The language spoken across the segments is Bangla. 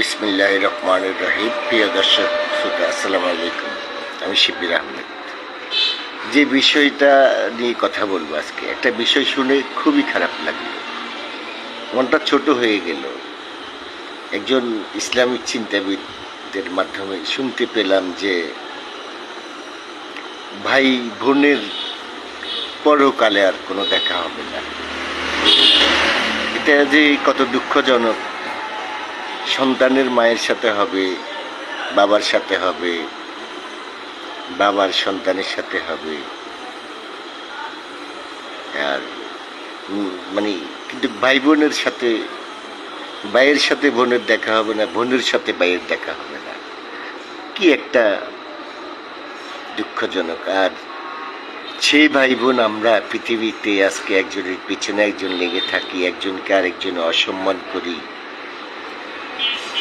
বিসমিল্লাহ রহমান রহিম প্রিয় দর্শক, শ্রোতা, আসসালামু আলাইকুম। আমি শিবির আহমেদ। যে বিষয়টা নিয়ে কথা বলব আজকে, একটা বিষয় শুনে খুবই খারাপ লাগল। মনটা ছোট হয়ে গেল। একজন ইসলামিক চিন্তাবিদদের মাধ্যমে শুনতে পেলাম যে, ভাই বোনের পরকালে আর কোনো দেখা হবে না। এটা যে কত দুঃখজনক। সন্তানের মায়ের সাথে হবে, বাবার সাথে হবে, বাবার সন্তানের সাথে হবে। আর মানে কিন্তু ভাই বোনের সাথে, ভাইয়ের সাথে বোনের দেখা হবে না, বোনের সাথে ভাইয়ের দেখা হবে না। কি একটা দুঃখজনক। আর সেই ভাই বোন আমরা পৃথিবীতে আজকে একজনের পিছনে একজন লেগে থাকি, একজনকে আরেকজন অসম্মান করি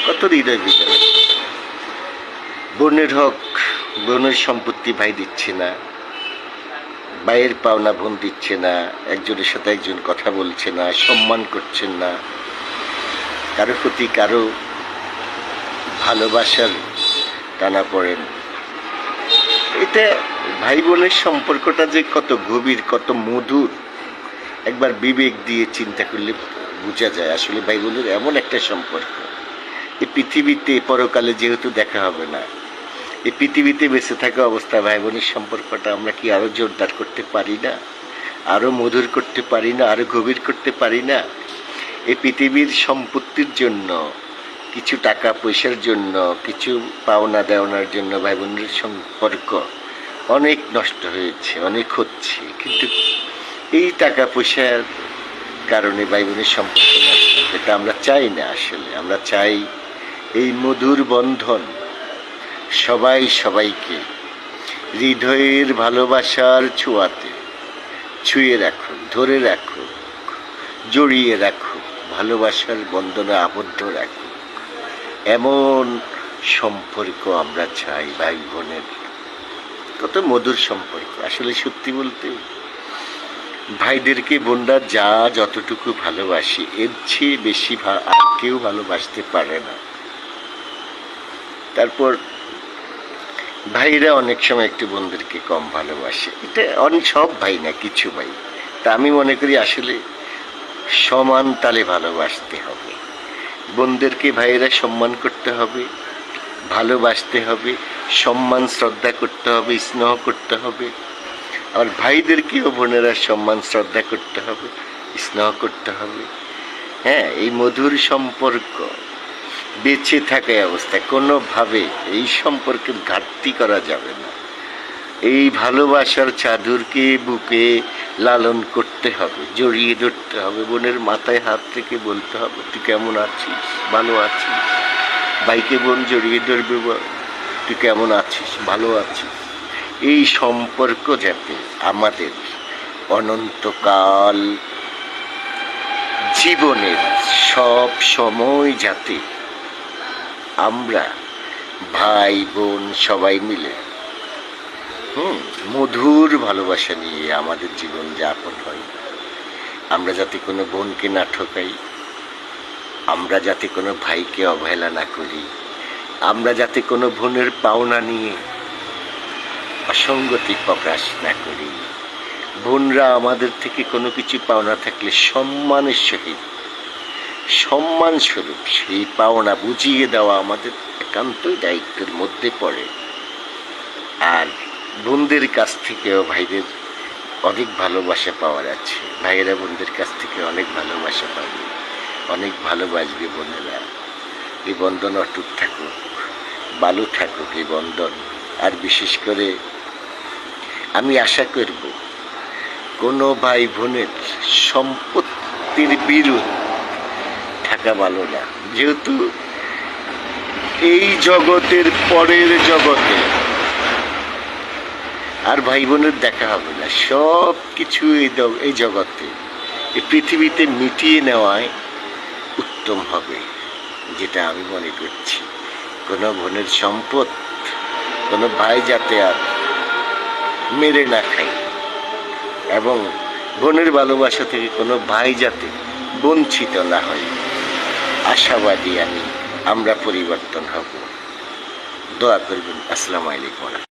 কত হৃদয় বিতরণ বোনের হক বোনের সম্পত্তি ভাই দিচ্ছে না, ভাইয়ের পাওনা বোন দিচ্ছে না, একজনের সাথে একজন কথা বলছে না, সম্মান করছেন না। কারও প্রতি কারও ভালোবাসার টানা পড়েন এটা ভাই বোনের সম্পর্কটা যে কত গভীর, কত মধুর, একবার বিবেক দিয়ে চিন্তা করলে বোঝা যায়। আসলে ভাই বোনের এমন একটা সম্পর্ক। এই পৃথিবীতে পরকালে যেহেতু দেখা হবে না, এই পৃথিবীতে বেঁচে থাকা অবস্থা ভাই বোনের সম্পর্কটা আমরা কি আরও জোরদার করতে পারি না? আরও মধুর করতে পারি না? আরও গভীর করতে পারি না? এই পৃথিবীর সম্পত্তির জন্য, কিছু টাকা পয়সার জন্য, কিছু পাওনা দেওয়ানোর জন্য ভাই বোনের সম্পর্ক অনেক নষ্ট হয়েছে, অনেক হচ্ছে। কিন্তু এই টাকা পয়সার কারণে ভাই বোনের সম্পর্ক এটা আমরা চাই না আসলে। আমরা চাই এই মধুর বন্ধন সবাই সবাইকে হৃদয়ের ভালোবাসার ছোঁয়াতে। ছুঁয়ে রাখুক ধরে রাখুক জড়িয়ে রাখুক ভালোবাসার বন্ধনে আবদ্ধ রাখুক এমন সম্পর্ক আমরা চাই ভাই বোনের কত মধুর সম্পর্ক, আসলে সত্যি বলতে। ভাইদেরকে বোনরা যা যতটুকু ভালোবাসি, এর চেয়ে বেশি আর কেউ ভালোবাসতে পারে না। তারপর ভাইরা অনেক সময় একটু বোনদেরকে কম ভালোবাসে। এটা অনেক সব ভাই না, কিছু ভাই। তা আমি মনে করি আসলে সমান তালে ভালোবাসতে হবে। বোনদেরকে ভাইয়েরা সম্মান করতে হবে, ভালোবাসতে হবে, সম্মান, শ্রদ্ধা করতে হবে, স্নেহ করতে হবে। আর ভাইদেরকেও বোনেরা সম্মান, শ্রদ্ধা করতে হবে, স্নেহ করতে হবে। হ্যাঁ এই মধুর সম্পর্ক বেঁচে থাকা অবস্থায় কোনোভাবে এই সম্পর্কের ঘাটতি করা যাবে না। এই ভালোবাসার চাদরকে বুকে লালন করতে হবে, জড়িয়ে ধরতে হবে, বোনের মাথায় হাত থেকে বলতে হবে, তুই কেমন আছিস? ভালো আছিস? বাইকে বোন জড়িয়ে ধরবে তুই কেমন আছিস? ভালো আছিস? এই সম্পর্ক যাতে আমাদের অনন্তকাল জীবনের সব সময় যাতে আমরা ভাই বোন সবাই মিলে, হুম, মধুর ভালোবাসা নিয়ে আমাদের জীবন যাপন হয়। আমরা যাতে কোনো বোনকে না ঠকাই, আমরা যাতে কোনো ভাইকে অবহেলা না করি, আমরা যাতে কোনো বোনের পাওনা নিয়ে অসঙ্গতি প্রকাশ না করি। বোনরা আমাদের থেকে কোনো কিছু পাওনা থাকলে সম্মানের সহিত সম্মান স্বরূপ, সেই পাওনা বুঝিয়ে দেওয়া আমাদের একান্তই দায়িত্বের মধ্যে পড়ে। আর বোনদের কাছ থেকেও ভাইদের অনেক ভালোবাসা পাওয়ার আছে। ভাইয়েরা বোনদের কাছ থেকে অনেক ভালোবাসা পাবে। অনেক ভালোবাসবে বোনেরা। এই বন্ধন অটুট থাকুক ভালো থাকুক এই বন্ধন। আর বিশেষ করে আমি আশা করব, কোনো ভাই বোনের সম্পত্তির বিরোধ থাকা ভালো না। যেহেতু এই জগতের পরের জগতে আর ভাই বোনের দেখা হবে না। সব কিছু এই জগতে, এই পৃথিবীতে মিটিয়ে নেওয়ায় উত্তম হবে, যেটা আমি মনে করছি। কোনো বোনের সম্পদ, কোনো ভাই যাতে আর মেরে না খায়। এবং বোনের ভালোবাসা থেকে কোনো ভাই যাতে বঞ্চিত না হয়। আশাবাদী আমি আমরা পরিবর্তন হব। দোয়া করবেন। আসসালামু আলাইকুম।